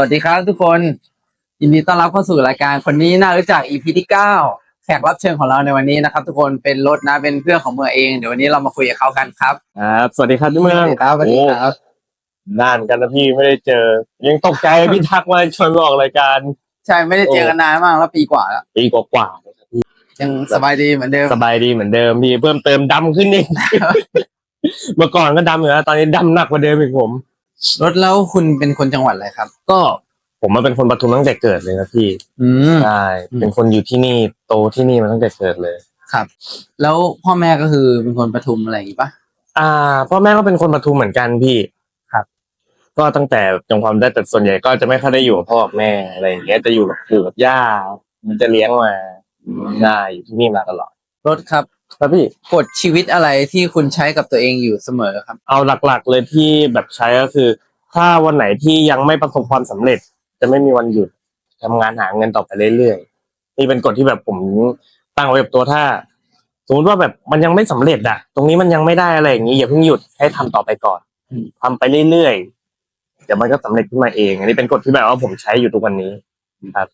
วัสดีครับทุกคน ยินดีต้อนรับเข้าสู่รายการคนนี้น่ารู้จัก EP ที่เก้าแขกรับเชิญของเราในวันนี้นะครับ ทุกคนเป็นรถนะเป็นเพื่อนของเมืองเองเดี๋ยววันนี้เรามาคุยกับเขากันครับครับ สวัสดีครับพี่เมืองครับสวัสดีครับโอ้นานกันนะพี่ไม่ได้เจอ ยังตกใจพี่ทักมาชวนมาออกรายการ ใช่ไม่ได้เจอกันนานมากแล้วปีกว่าแล้วปีกว่ายังสบายดีเหมือนเดิมๆสบายดีเหมือนเดิมพี่เพิ่มเติมดำขึ้นอีกเมื่อก่อนก็ดำอยู่แล้วตอนนี้ดำหนักกว่าเดิมอีกผม รถแล้วคุณเป็นคนจังหวัดอะไรครับ ก็ผมมาเป็นคนปทุมตั้งแต่เกิดเลยนะพี่อืม ใช่อืม เป็นคนอยู่ที่นี่โตที่นี่มาตั้งแต่เกิดเลย ครับ แล้วพ่อแม่ก็คือเป็นคนปทุมอะไรอย่างงี้ปะ อ่าพ่อแม่ก็เป็นคนปทุมเหมือนกันพี่ครับ ก็ตั้งแต่จงความได้แต่ส่วนใหญ่ก็จะไม่ค่อยได้อยู่กับพ่อกับแม่อะไรอย่างเงี้ยจะอยู่กับปู่กับย่ามันจะเลี้ยงมาได้อยู่ที่นี่มาตลอดรถครับ ครับพี่ กฎชีวิตอะไรที่คุณใช้กับตัวเองอยู่เสมอครับ เอาหลักๆเลยที่แบบใช้ก็คือ ถ้าวันไหนที่ยังไม่ประสบความสำเร็จ จะไม่มีวันหยุดทำงานหาเงินต่อไปเรื่อยๆนี่เป็นกฎที่แบบผมตั้งไว้กับตัวถ้าสมมติว่าแบบมันยังไม่สำเร็จอะตรงนี้มันยังไม่ได้อะไรอย่างนี้อย่าเพิ่งหยุดให้ทำต่อไปก่อนอืม ทำไปเรื่อยๆเดี๋ยวมันก็สำเร็จขึ้นมาเอง อันนี้เป็นกฎที่แบบว่าผมใช้อยู่ทุกวันนี้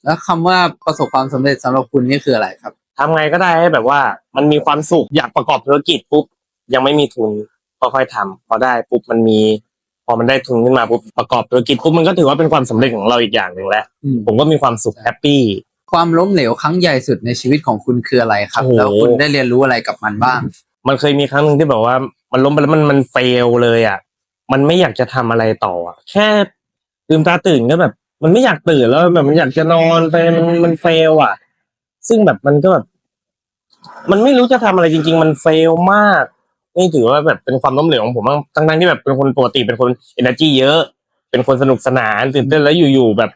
แล้วคำว่าประสบความสำเร็จสำหรับคุณนี่คืออะไรครับ ทำไงก็ได้ให้แบบว่า มันมีความสุขอยากประกอบธุรกิจปุ๊บยังไม่มีทุนค่อยๆทำพอได้ปุ๊บมันมี พอมันได้ทุนขึ้นมาปุ๊บประกอบธุรกิจปุ๊บมันก็ถือว่าเป็นความสำเร็จของเราอีกอย่างหนึ่งแล้วอืมผมก็มีความสุขแฮปปี้ความล้มเหลวครั้งใหญ่สุดในชีวิตของคุณคืออะไรครับโอ้โหแล้วคุณได้เรียนรู้อะไรกับมันบ้าง มันเคยมีครั้งหนึ่งที่แบบว่า มันล้มไปแล้วมันมันเฟลเลยอะมันไม่อยากจะทำอะไรต่ออะแค่ลืมตาตื่นก็แบบ มันไม่อยากตื่นแล้วแบบมันอยากจะนอนไปมันมันเฟลอะ ซึ่งแบบมันก็แบบมันไม่รู้จะทำอะไรจริง ๆ มันเฟลมาก นี่ถือว่าแบบเป็นความล้มเหลวของผมบางทั้งๆที่แบบเป็นคนปกติเป็นคน energy เยอะ เป็นคนสนุกสนานตื่นเต้นแล้วอยู่ๆแบบ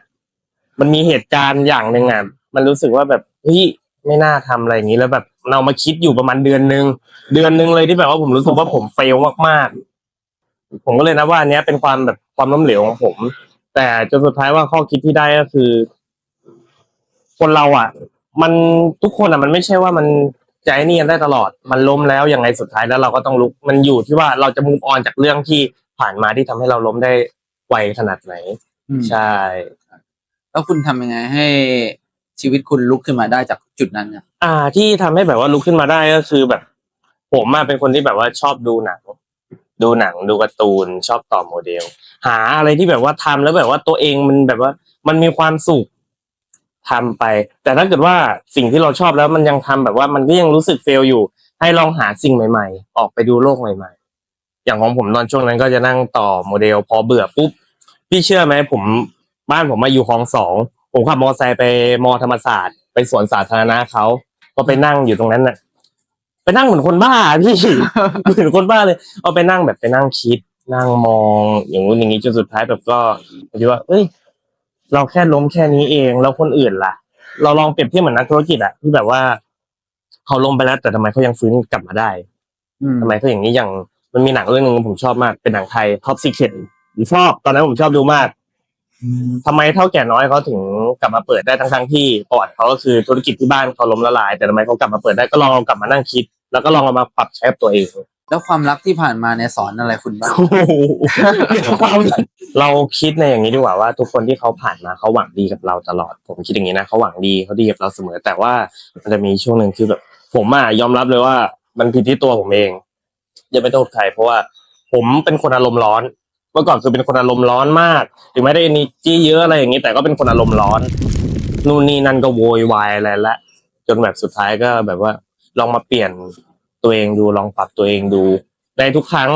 มันมีเหตุการณ์อย่างหนึ่งอะมันรู้สึกว่าแบบเฮ้ยไม่น่าทำอะไรอย่างนี้แล้วแบบเรามาคิดอยู่ประมาณเดือนหนึ่งเดือนหนึ่งเลยที่แบบว่าผมรู้สึกว่าผมเฟลมากๆ ผมก็เลยนะว่าอันเนี้ยเป็นความแบบความล้มเหลวของผม แต่จนสุดท้ายว่าข้อคิดที่ได้ก็คือ คนเราอะ มันทุกคนอะมันไม่ใช่ว่ามันใจนี่กันได้ตลอด มันล้มแล้วยังไงสุดท้ายแล้วเราก็ต้องลุก มันอยู่ที่ว่าเราจะมุมออนจากเรื่องที่ผ่านมาที่ทำให้เราล้มได้ไวขนาดไหนอืมใช่ แล้วคุณทำยังไงให้ชีวิตคุณลุกขึ้นมาได้จากจุดนั้นเนี่ยอ่า ที่ทำให้แบบว่าลุกขึ้นมาได้ก็คือแบบ ผมอะเป็นคนที่แบบว่าชอบดูหนังดูหนังดูการ์ตูนชอบต่อโมเดล หาอะไรที่แบบว่าทำแล้วแบบว่าตัวเองมันแบบว่ามันมีความสุข ทำไป แต่ถ้าเกิดว่าสิ่งที่เราชอบแล้วมันยังทำแบบว่ามันก็ยังรู้สึกเฟลอยู่ ให้ลองหาสิ่งใหม่ ๆ ออกไปดูโลกใหม่ ๆ อย่างของผมตอนช่วงนั้นก็จะนั่งต่อโมเดล พอเบื่อปุ๊บพี่เชื่อไหมผมบ้านผมมาอยู่คลองสองผมขับมอเตอร์ไซค์ไปมอธรรมศาสตร์ ไปสวนสาธารณะเขาก็ไปนั่งอยู่ตรงนั้นน่ะ ไปนั่งเหมือนคนบ้าพี่เหมือนคนบ้าเลย เอาไปนั่งแบบไปนั่งคิด นั่งมองอย่างงู้นอย่างนี้จนสุดท้ายแบบก็คิดว่า เอ้ย เราแค่ล้มแค่นี้เอง แล้วคนอื่นล่ะ เราลองเปรียบเทียบเหมือนนักธุรกิจอะที่แบบว่าเขาล้มไปแล้ว แต่ทำไมเขายังฟื้นกลับมาได้อืมทำไมเขาอย่างนี้อย่างมันมีหนังเรื่องหนึงผมชอบมากเป็นหนังไทย Top Secret ผมชอบ ตอนนั้นผมชอบดูมากทำไมเท่าแก่น้อยเขาถึงกลับมาเปิดได้ทั้งๆที่ประวัติเขาก็คือธุรกิจที่บ้านเขาล้มละลาย แต่ทำไมเขากลับมาเปิดได้ก็ลองเอากลับมานั่งคิด แล้วก็ลองเอามาปรับใช้กับตัวเอง แล้วความรักที่ผ่านมาเนี่ยสอนอะไรคุณบ้างโอ้โหเราคิดในอย่างนี้ดีกว่าว่า ทุกคนที่เขาผ่านมาเขาหวังดีกับเราตลอด ผมคิดอย่างนี้นะเขาหวังดีเขาดีกับเราเสมอ แต่ว่ามันจะมีช่วงหนึ่งคือแบบ ผมอะยอมรับเลยว่า มันผิดที่ตัวผมเองอย่าไปโทษใครเพราะว่า ผมเป็นคนอารมณ์ร้อนเมื่อก่อนคือเป็นคนอารมณ์ร้อนมากถึงไม่ได้นิจี้เยอะอะไรอย่างนี้แต่ก็เป็นคนอารมณ์ร้อน นู่นนี่นั่นก็โวยวายอะไรละจนแบบสุดท้ายก็แบบว่า ลองมาเปลี่ยน ตัวเองดูลองปรับตัวเองดู ในทุกครั้ง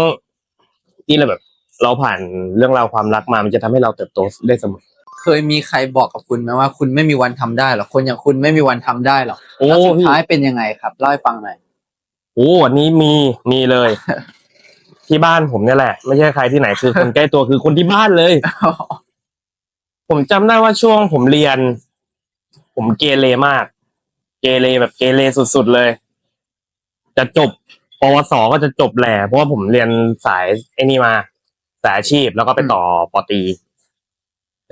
ที่เราแบบ เราผ่านเรื่องราวความรักมามันจะทำให้เราเติบโตได้เสมอ เคยมีใครบอกกับคุณไหมว่าคุณไม่มีวันทำได้หรอกคนอย่างคุณไม่มีวันทำได้หรอกโอ้ แล้วสุดพี่ท้ายเป็นยังไงครับเล่าให้ฟังหน่อยโอ้อันนี้มีมีเลย ที่บ้านผมเนี่ยแหละ ไม่ใช่ใครที่ไหนคือคนใกล้ตัวคือคนที่บ้านเลย ผมจำได้ว่าช่วงผมเรียน ผมเกเรมาก เกเรแบบเกเรสุดๆเลย จะจบปวสก็จะจบแหล่เพราะว่าผมเรียนสายไอ้นี่มาสายอาชีพแล้วก็ไปต่อปอตรี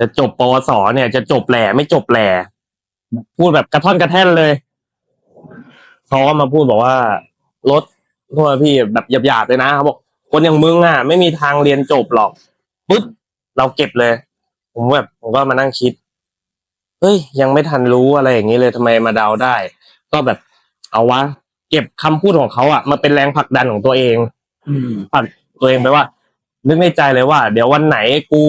จะจบปวสเนี่ย จะจบแหล่ไม่จบแหล่พูดแบบกระท่อนกระแท่นเลยเขาก็มาพูดบอกว่ารถโทษนะพี่แบบหยาบๆเลยนะเขาบอกคนอย่างมึงอะ ไม่มีทางเรียนจบหรอกปุ๊บเราเก็บเลย ผมแบบผมก็มานั่งคิดเฮ้ย ยังไม่ทันรู้อะไรอย่างนี้เลยทำไมมาเดาได้ ก็แบบเอาวะ เก็บคำพูดของเขาอะมาเป็นแรงผลักดันของตัวเองอืม ผลักตัวเองไปว่า นึกในใจเลยว่า เดี๋ยววันไหนกู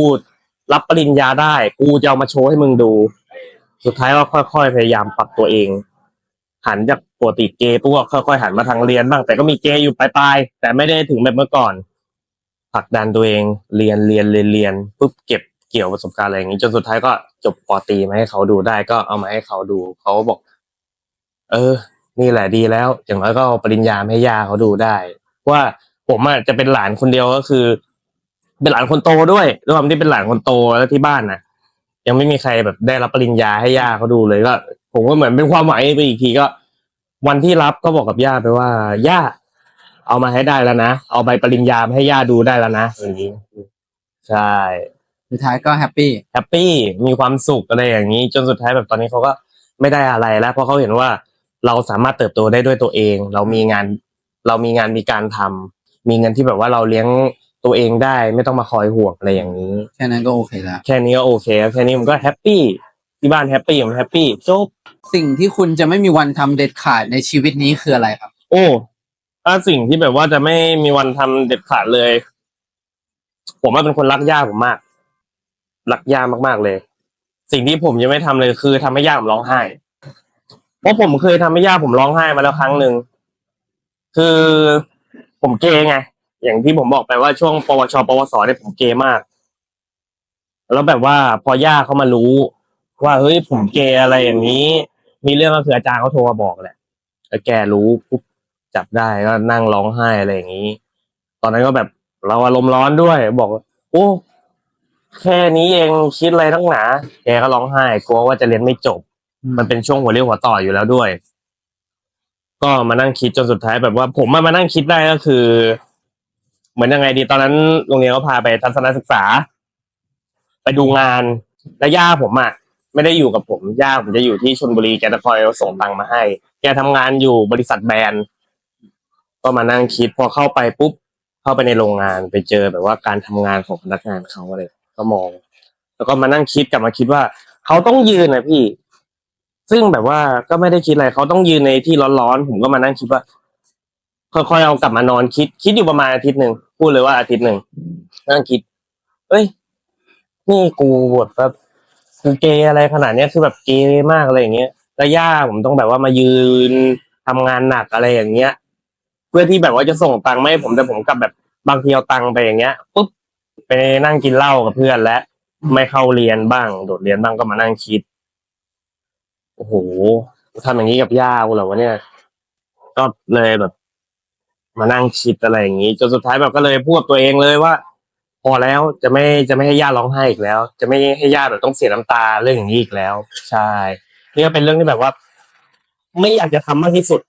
รับปริญญาได้ กูจะเอามาโชว์ให้มึงดู สุดท้ายก็ค่อยๆพยายามปรับตัวเอง หันจากปกติเกย์ปุ๊บก็ค่อยๆหันมาทางเรียนบ้างแต่ก็มีเกย์อยู่ปลายๆแต่ไม่ได้ถึงแบบเมื่อก่อนผลักดันตัวเอง เรียนเรียนเรียนเรียนปุ๊บเก็บเกี่ยวประสบการณ์อะไรอย่างนี้จนสุดท้ายก็จบปอตรีมาให้เขาดูได้ก็เอามาให้เขาดูเขาก็บอก เออ นี่แหละดีแล้ว อย่างน้อยก็เอาปริญญามาให้ย่าเขาดูได้ ว่าผมอะจะเป็นหลานคนเดียวก็คือ เป็นหลานคนโตด้วยด้วยความที่เป็นหลานคนโตแล้วที่บ้านน่ะ ยังไม่มีใครแบบได้รับปริญญาให้ย่าเขาดูเลยก็ ผมก็เหมือนเป็นความหวังไปอีกทีก็ วันที่รับก็บอกกับย่าไปว่าย่าเอามาให้ได้แล้วนะ เอาใบปริญญามาให้ย่าดูได้แล้วนะอย่างนี้ใช่สุดท้ายก็แฮปปี้แฮปปี้มีความสุขอะไรอย่างนี้ จนสุดท้ายแบบตอนนี้เขาก็ไม่ได้อะไรแล้วเพราะเขาเห็นว่า เราสามารถเติบโตได้ด้วยตัวเอง เรามีงาน เรามีงานมีการทำมีเงินที่แบบว่าเราเลี้ยงตัวเองได้ ไม่ต้องมาคอยห่วงอะไรอย่างนี้ แค่นั้นก็โอเคแล้วแค่นี้ก็โอเคแล้วแค่นี้มันก็แฮปปี้ที่บ้านแฮปปี้ผมแฮปปี้จบสิ่งที่คุณจะไม่มีวันทำเด็ดขาดในชีวิตนี้คืออะไรครับ โอ้ถ้าสิ่งที่แบบว่าจะไม่มีวันทำเด็ดขาดเลย ผมว่าเป็นคนรักย่าผมมาก รักย่ามากๆเลย สิ่งที่ผมยังไม่ทำเลยคือทำให้ย่าผมร้องไห้ เพราะผมเคยทำให้ย่าผมร้องไห้มาแล้วครั้งหนึ่ง คือผมเกย์ไง อย่างที่ผมบอกไปว่าช่วงปวช ปวสเนี่ยผมเกย์มาก แล้วแบบว่าพอย่าเขามารู้ ว่าเฮ้ยผมเกย์อะไรอย่างนี้ มีเรื่องก็คืออาจารย์เขาโทรมาบอกแหละแล้วแกรู้ปุ๊บจับได้ก็นั่งร้องไห้อะไรอย่างนี้ ตอนนั้นก็แบบเราอารมณ์ร้อนด้วย บอกว่าโอ้แค่นี้เองคิดอะไรทั้งหนาแกก็ร้องไห้กลัวว่าจะเรียนไม่จบ มันเป็นช่วงหัวเรี่ยวหัวต่ออยู่แล้วด้วย ก็มานั่งคิดจนสุดท้ายแบบว่า ผมมามานั่งคิดได้ก็คือ เหมือนยังไงดีตอนนั้นโรงเรียนเขาพาไปทัศนศึกษา ไปดูงานแล้วย่าผมอะไม่ได้อยู่กับผมย่าผมจะอยู่ที่ชลบุรีแกจะคอยส่งตังค์มาให้ แกทำงานอยู่บริษัทแบรนด์ก็มานั่งคิดพอเข้าไปปุ๊บ เข้าไปในโรงงานไปเจอแบบว่าการทำงานของพนักงานเขาอะไรก็มอง แล้วก็มานั่งคิดกลับมาคิดว่า เขาต้องยืนนะพี่ ซึ่งแบบว่าก็ไม่ได้คิดอะไรเขาต้องยืนในที่ร้อนๆผมก็มานั่งคิดว่าค่อยๆเอากลับมานอนคิด คิดอยู่ประมาณอาทิตย์หนึ่งพูดเลยว่าอาทิตย์หนึ่งนั่งคิด เอ้ย นี่กูบทแบบกูเกย์อะไรขนาดเนี้ยคือแบบเกย์มากอะไรอย่างเงี้ยแล้วย่าผมต้องแบบว่ามายืนทำงานหนักอะไรอย่างเงี้ย เพื่อที่แบบว่าจะส่งตังค์ไมาให้ผมแต่ผมกลับแบบบางทีเอาตังค์ไปอย่างเงี้ยปุ๊บไปนั่งกินเหล้ากับเพื่อนและ ไม่เข้าเรียนบ้าง โดดเรียนบ้างก็มานั่งคิด โอ้โหทำอย่างนี้กับย่ากูเหรอวะเนี่ย ก็เลยแบบ มานั่งคิดอะไรอย่างนี้จนสุดท้ายแบบก็เลยพูดกับตัวเองเลยว่า พอแล้วจะไม่จะไม่ให้ย่าร้องไห้อีกแล้ว จะไม่ให้ย่าแบบต้องเสียน้ำตาเรื่องอย่างนี้อีกแล้ว ใช่นี่ก็เป็นเรื่องที่แบบว่า ไม่อยากจะทำมากที่สุด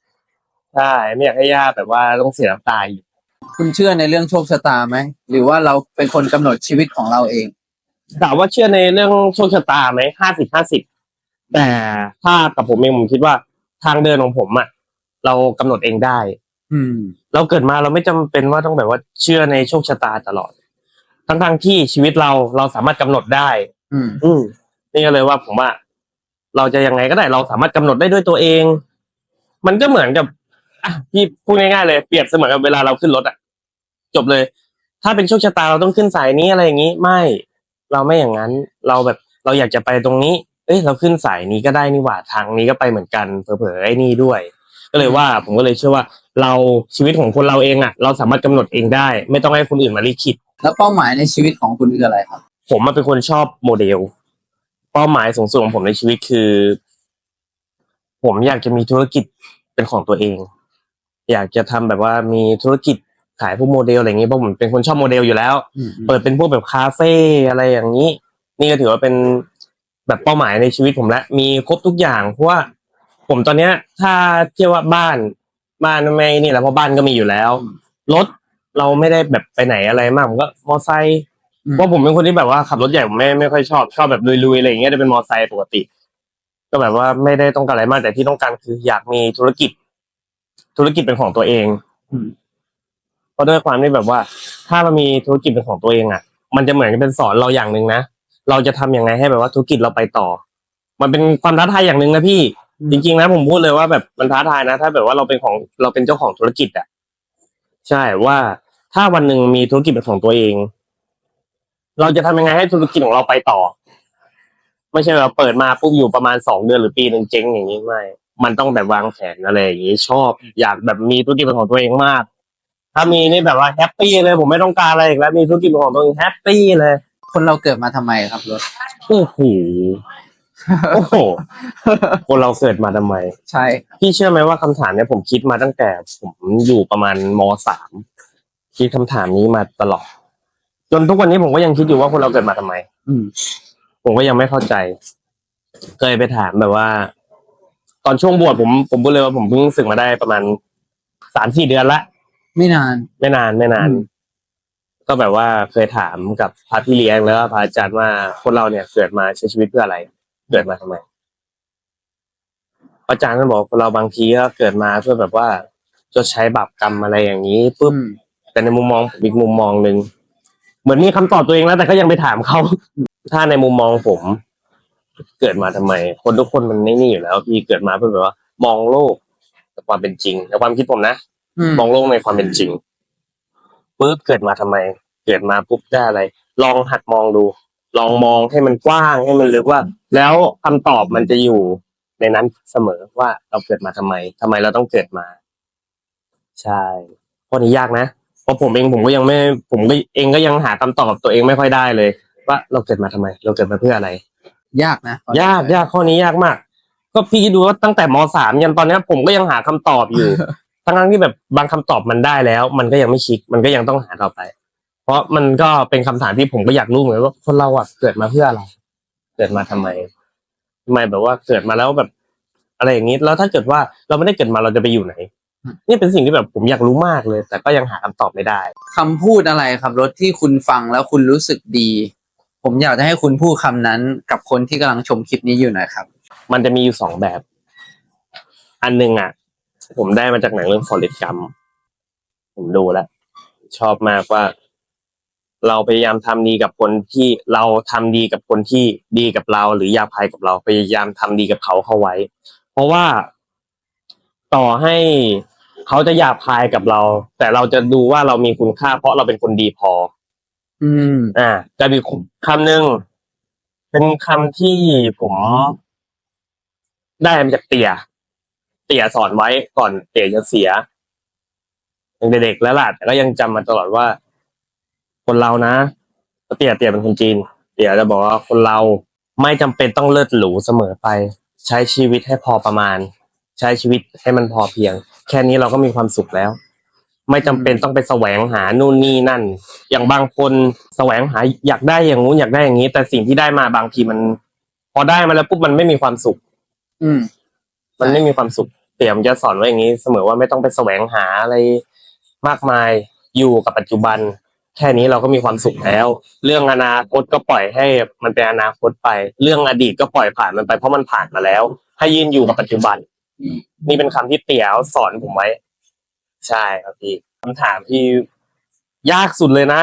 ใช่ไม่อยากให้ย่าแบบว่าต้องเสียน้ำตาอีกคุณเชื่อในเรื่องโชคชะตาไหมหรือว่าเราเป็นคนกำหนดชีวิตของเราเองถามว่าเชื่อในเรื่องโชคชะตาไหมห้าสิบห้าสิบ แต่ถ้ากับผมเองผมคิดว่าทางเดินของผมอะเรากำหนดเองได้ อืม เราเกิดมาเราไม่จำเป็นว่าต้องแบบว่าเชื่อในโชคชะตาตลอด ทั้งทางๆที่ชีวิตเราเราสามารถกำหนดได้ อืม อืมนี่ก็เลยว่าผมว่า เราจะยังไงก็ได้เราสามารถกำหนดได้ด้วยตัวเอง มันก็เหมือนกับอะพี่พูดง่ายๆเลยเปรียบเสมือนกับเวลาเราขึ้นรถอะจบเลย ถ้าเป็นโชคชะตาเราต้องขึ้นสายนี้อะไรอย่างนี้ ไม่ เราไม่อย่างนั้น เราแบบเราอยากจะไปตรงนี้ เอ้ยเราขึ้นสายนี้ก็ได้นี่หว่าทางนี้ก็ไปเหมือนกันเผลอๆไอ้นี่ด้วย ก็เลยว่าผมก็เลยเชื่อว่าเราชีวิตของคนเราเองอะเราสามารถกำหนดเองได้ ไม่ต้องให้คนอื่นมาลิขิต แล้วเป้าหมายในชีวิตของคุณคืออะไรครับ ผมมาเป็นคนชอบโมเดล เป้าหมายสูงสุดของผมในชีวิตคือ ผมอยากจะมีธุรกิจเป็นของตัวเอง อยากจะทำแบบว่ามีธุรกิจขายพวกโมเดลอะไรอย่างนี้เพราะผมเป็นคนชอบโมเดลอยู่แล้วอืมเปิดเป็นพวกแบบคาเฟ่อะไรอย่างนี้ นี่ก็ถือว่าเป็น แบบเป้าหมายในชีวิตผมแล้วมีครบทุกอย่างเพราะว่าผมตอนเนี้ย ถ้าเทียบว่าบ้านบ้านไม่นี่แหละเพราะบ้านก็มีอยู่แล้วรถเราไม่ได้แบบไปไหนอะไรมากผมก็มอไซค์อืมเพราะผมเป็นคนที่แบบว่าขับรถใหญ่ผมไม่ไม่ค่อยชอบชอบแบบลุยๆอะไรอย่างเงี้ยจะเป็นมอไซค์ปกติ ก็แบบว่าไม่ได้ต้องการอะไรมากแต่ที่ต้องการคือ อยากมีธุรกิจ ธุรกิจเป็นของตัวเองอืมเพราะด้วยความที่แบบว่า ถ้าเรามีธุรกิจเป็นของตัวเองอะ มันจะเหมือนกับเป็นสอนเราอย่างหนึ่งนะ เราจะทำยังไงให้แบบว่าธุรกิจเราไปต่อ มันเป็นความท้าทายอย่างหนึ่งนะพี่ จริง ๆ นะผมพูดเลยว่าแบบมันท้าทายนะ ถ้าแบบว่าเราเป็นของเราเป็นเจ้าของธุรกิจอะใช่ว่าถ้าวันหนึ่งมีธุรกิจเป็นของตัวเอง เราจะทำยังไงให้ธุรกิจของเราไปต่อ ไม่ใช่ว่าเปิดมาปุ๊บอยู่ประมาณสองเดือนหรือปีหนึ่งเจ๊งอย่างนี้ไม่ มันต้องแบบวางแผนอะไรอย่างนี้ชอบ อยากแบบมีธุรกิจเป็นของตัวเองมาก ถ้ามีนี่แบบว่าแฮปปี้เลย ผมไม่ต้องการอะไรอีกแล้วมีธุรกิจเป็นของตัวเองแฮปปี้เลย คนเราเกิดมาทำไมครับรถ โอ้โหโอ้โหคนเราเกิดมาทำไม ใช่ พี่เชื่อไหมว่าคำถามเนี้ยผมคิดมาตั้งแต่ผมอยู่ประมาณมสามคิดคำถามนี้มาตลอด จนทุกวันนี้ผมก็ยังคิดอยู่ว่าคนเราเกิดมาทำไม อืม ผมก็ยังไม่เข้าใจ เคยไปถามแบบว่า ตอนช่วงบวชผมผมพูดเลยว่าผมเพิ่งสึกมาได้ประมาณสามสี่เดือนละ ไม่นาน ไม่นานไม่นาน อืม ก็แบบว่าเคยถามกับพระพี่เลี้ยงแล้วก็พระอาจารย์ว่าคนเราเนี่ยเกิดมาใช้ชีวิตเพื่ออะไร เกิดมาทำไมพระอาจารย์ก็บอกว่าคนเราบางทีก็เกิดมาเพื่อแบบว่าจะใช้บาปกรรมอะไรอย่างนี้ปุ๊บอืมแต่ในมุมมองผมอีกมุมมองหนึ่งเหมือนมีคำตอบตัวเองแล้วแต่ก็ยังไปถามเขาถ้าในมุมมองผม เกิดมาทำไม คนทุกคนมันไม่นี่อยู่แล้วพี่เกิดมาเพื่อแบบว่า มองโลกในความเป็นจริงในความคิดผมนะอืมมองโลกในความเป็นจริง ปุ๊บเกิดมาทำไม เกิดมาปุ๊บได้อะไร ลองหัดมองดู ลองมองให้มันกว้างให้มันลึกว่า แล้วคำตอบมันจะอยู่ในนั้นเสมอว่าเราเกิดมาทำไมทำไมเราต้องเกิดมา ใช่ข้อนี้ยากนะเพราะผมเองผมก็ยังไม่ ผมก็เองก็ยังหาคำตอบตัวเองไม่ค่อยได้เลย ว่าเราเกิดมาทำไม เราเกิดมาเพื่ออะไร ยากนะยากยากข้อนี้ยากมาก ก็พี่คิดดูว่าตั้งแต่มสามยันตอนเนี้ยผมก็ยังหาคำตอบอยู่ ทั้งๆที่แบบบางคำตอบมันได้แล้ว มันก็ยังไม่ชิกมันก็ยังต้องหาต่อไป เพราะมันก็เป็นคำถามที่ผมก็อยากรู้เหมือนกันว่าคนเราอะเกิดมาเพื่ออะไร เกิดมาทำไมทำไมแบบว่าเกิดมาแล้วแบบ อะไรอย่างนี้ แล้วถ้าเกิดว่าเราไม่ได้เกิดมาเราจะไปอยู่ไหน นี่เป็นสิ่งที่แบบผมอยากรู้มากเลย แต่ก็ยังหาคำตอบไม่ได้คำพูดอะไรครับรถที่คุณฟังแล้วคุณรู้สึกดี ผมอยากจะให้คุณพูดคำนั้น กับคนที่กำลังชมคลิปนี้อยู่หน่อยครับ มันจะมีอยู่สองแบบ อันหนึ่งอะ ผมได้มาจากหนังเรื่อง Forrest Gump ผมดูแล้ว ชอบมากว่า เราพยายามทำดีกับคนที่เราทำดีกับคนที่ดีกับเรา หรืออยาภัยกับเรา พยายามทำดีกับเขาเข้าไว้ เพราะว่าต่อให้เขาจะหยาบคายกับเรา แต่เราจะดูว่าเรามีคุณค่า เพราะเราเป็นคนดีพอ อืม อ่าจะมีคำหนึ่งเป็นคำที่ผมได้มาจากเตี่ย เตี่ยสอนไว้ก่อนเตี่ยจะเสียยังเด็กๆแล้วล่ะแต่ก็ยังจำมาตลอดว่า คนเรานะเตี่ยเตี่ยเป็นคนจีน เตี่ยจะบอกว่าคนเราไม่จำเป็นต้องเลิศหรูเสมอไป ใช้ชีวิตให้พอประมาณ ใช้ชีวิตให้มันพอเพียง แค่นี้เราก็มีความสุขแล้ว ไม่จำเป็นต้องไปแสวงหานู่นนี่นั่น อย่างบางคนแสวงหาอยากได้อย่างงู้นอยากได้อย่างนี้ แต่สิ่งที่ได้มาบางทีมัน พอได้มาแล้วปุ๊บมันไม่มีความสุข อืม มันไม่มีความสุขเตี่ยมจะสอนไว้อย่างนี้เสมอว่าไม่ต้องไปแสวงหาอะไรมากมายอยู่กับปัจจุบัน แค่นี้เราก็มีความสุขแล้ว เรื่องอนาคตก็ปล่อยให้มันเป็นอนาคตไป เรื่องอดีตก็ปล่อยผ่านมันไปเพราะมันผ่านมาแล้ว ให้ยืนอยู่กับปัจจุบันนี่เป็นคำที่เตี่ยสอนผมไว้ ใช่ครับพี่คำถามที่ยากสุดเลยนะ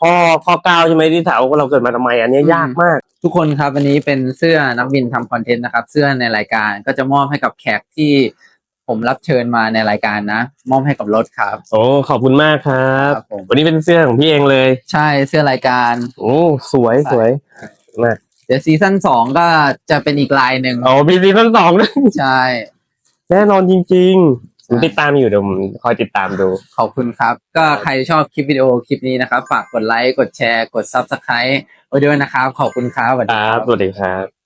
ข้อข้อเก้าใช่ไหมที่ถามว่าเราเกิดมาทำไม อันเนี้ยอืมยากมาก ทุกคนครับวันนี้เป็นเสื้อนักบินทำคอนเทนต์นะครับ เสื้อในรายการก็จะมอบให้กับแขกที่ผมรับเชิญมาในรายการนะ มอบให้กับรถครับ โอ้ขอบคุณมากครับ ครับผม วันนี้เป็นเสื้อของพี่เองเลย ใช่เสื้อรายการ โอ้สวยสวยมากเดี๋ยวซีซั่นสองก็จะเป็นอีกลายหนึ่งโอ้มีซีซั่นสองด้วยใช่ แน่นอนจริง ๆ ผมติดตามอยู่เดี๋ยวผมคอยติดตามดู ขอบคุณครับ ก็ใครชอบคลิปวิดีโอคลิปนี้นะครับ ฝากกดไลค์ กดแชร์ กด Subscribe ไว้ด้วยนะครับ ขอบคุณครับสวัสคดีรัครับบ สวัสดีครับ